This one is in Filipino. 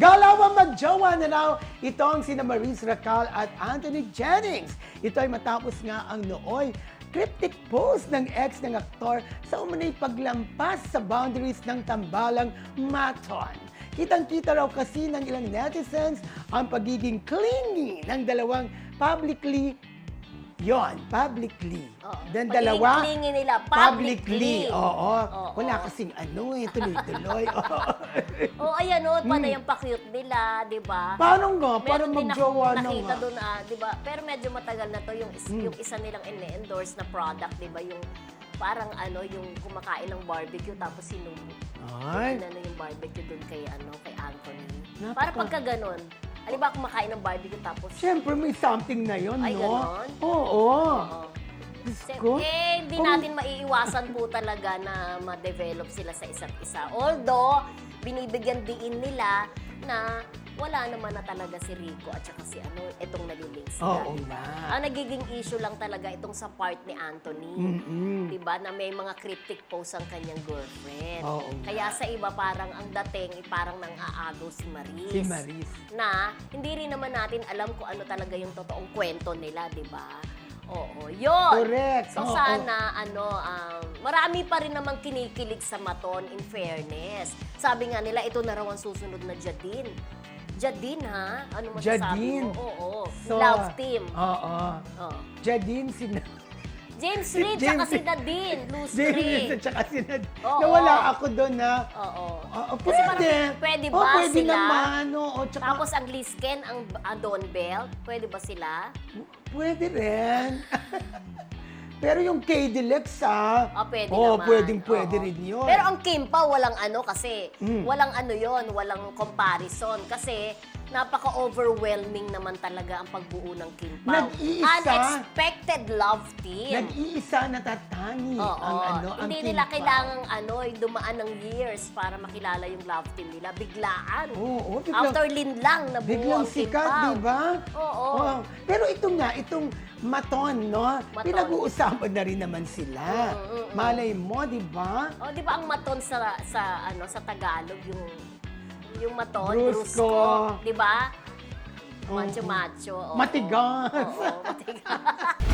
Galawan magjowa na raw itong sina Maurice Racal at Anthony Jennings. Ito ay matapos nga ang nooy cryptic post ng ex ng aktor sa umunay paglampas sa boundaries ng tambalang Maton. Kitang-kita raw kasi ng ilang netizens ang pagiging clingy ng dalawang publicly yon publicly. Oo. Then dalawa, clingy nila, publicly. publicly. Oo. Oo. Wala kasing ano eh, tuloy-tuloy. Oo. O ayan o, panay ang pa-cute nila, di ba? Paano nga? Paano Meron din magjowa akong na nakita nga? doon, ah, di ba? Pero medyo matagal na to yung, is- Hmm. yung isa nilang ine-endorse na product, di ba? Yung parang ano, yung kumakain ng barbecue tapos sinubo. Ay. Ano yung barbecue doon kay ano, kay Anthony. Napaka- Para pagka ganun, Halimbawa, kumakain ng barbecue tapos... Siyempre, may something na Ay, no? ganon? Oo. Oo. Diyos Se- ko. Eh, hindi natin maiiwasan po talaga na ma-develop sila sa isa't isa. Although, binibigyan diin nila na wala naman na talaga si Rico at saka si ano, itong naliling sila. Oo nga. Ang nagiging issue lang talaga itong sa part ni Anthony. Mm-mm. Di ba? Na may mga cryptic posts ang kanyang girlfriend. Oo nga. Kaya sa iba parang ang dating, eh, parang nang aagaw si Maris. Si Maris. Na hindi rin naman natin alam kung ano talaga yung totoong kwento nila, di ba? Oo, yun. Correct. So Oo. sana, ano, um, marami pa rin namang kinikilig sa Maton in fairness. Sabi nga nila, ito na raw ang susunod na Jadine. Jadine, ha? Ano masasabi Jadine. mo? Oo, So, Love team. Oo. Oh. Jadine, sin... James Reid, James- tsaka si Nadine, loose James three. at saka si Nad... Oo. Nawala ako doon na... Oo. Oo, Kasi pwede. parang, pwede ba Oo, pwede sila? naman. Oo, tsaka, Tapos ang Lisken, ang, ang Don Bell, pwede ba sila? pwede rin. Pero yung KD Lex, ah. Ah, pwede Oo, naman. pwedeng pwede Oo. rin yun. Pero ang Kim pa, walang ano kasi, Mm. walang ano yon walang comparison. Kasi napaka-overwhelming naman talaga ang pagbuo ng Kim Pao. Nag-iisa. Unexpected love team. Nag-iisa natatani Oo. ang ano, ang Hindi nila Pao. kailangang ano, eh, dumaan ng years para makilala yung love team nila. Biglaan. Oo, biglang- After Lin lang, nabuo Biglang ang sikat, Pao. di ba? Oo. Pero ito nga, itong maton, no? Maton. Pinag-uusapan na rin naman sila. Mm, mm, mm. Malay mo, di ba? Oh, di ba ang maton sa sa ano sa Tagalog yung yung maton, Brusco. brusco, di ba? Oo. Macho macho. oo. Matigas. Oo, matigas.